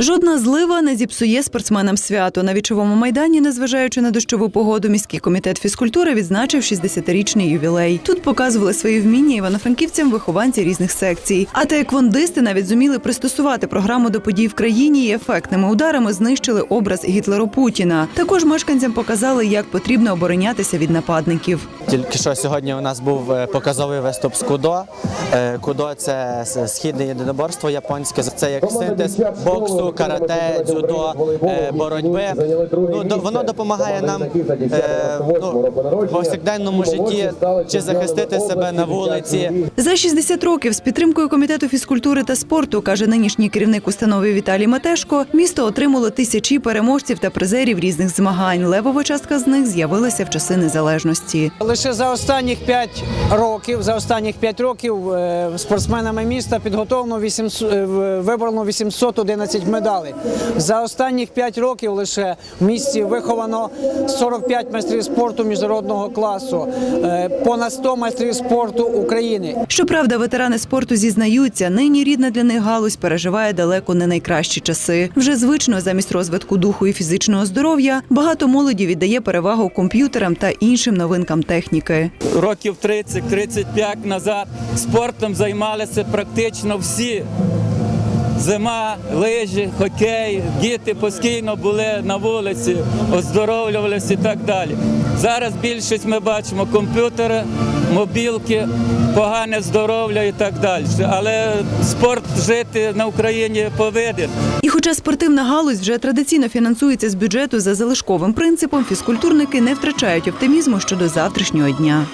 Жодна злива не зіпсує спортсменам свято. На вічовому майдані, незважаючи на дощову погоду, міський комітет фізкультури відзначив 60-річний ювілей. Тут показували свої вміння івано-франківцям вихованці різних секцій. А таеквондисти навіть зуміли пристосувати програму до подій в країні і ефектними ударами знищили образ Гітлеру Путіна. Також мешканцям показали, як потрібно оборонятися від нападників. Тільки що сьогодні у нас був е, показовий виступ з кудо. Е, Кудо це східне єдиноборство японське. Це як синтез боксу, карате, дзюдо, е, боротьби. Ну воно допомагає нам е, ну, в повсякденному житті чи захистити себе на вулиці. За 60 років з підтримкою комітету фізкультури та спорту, каже нинішній керівник установи Віталій Матешко, місто отримало тисячі переможців та призерів різних змагань. Левова частка з них з'явилася в часи незалежності. Лише за останніх 5 років, за останніх 5 років е, спортсменами міста підготовлено 800, е, в- вибрано 811 медалей. За останніх 5 років лише в місті виховано 45 майстрів спорту міжнародного класу, е, понад 100 майстрів спорту України. Щоправда, ветерани спорту зізнаються, нині рідна для них галузь переживає далеко не найкращі часи. Вже звично замість розвитку духу і фізичного здоров'я багато молоді віддає перевагу комп'ютерам та іншим новинкам техніки. років 30-35 назад спортом займалися практично всі. Зима, лижі, хокей, діти постійно були на вулиці, оздоровлювалися і так далі. Зараз більшість ми бачимо комп'ютери, мобілки, погане здоров'я і так далі. Але спорт жити на Україні повинен. І хоча спортивна галузь вже традиційно фінансується з бюджету за залишковим принципом, фізкультурники не втрачають оптимізму щодо завтрашнього дня.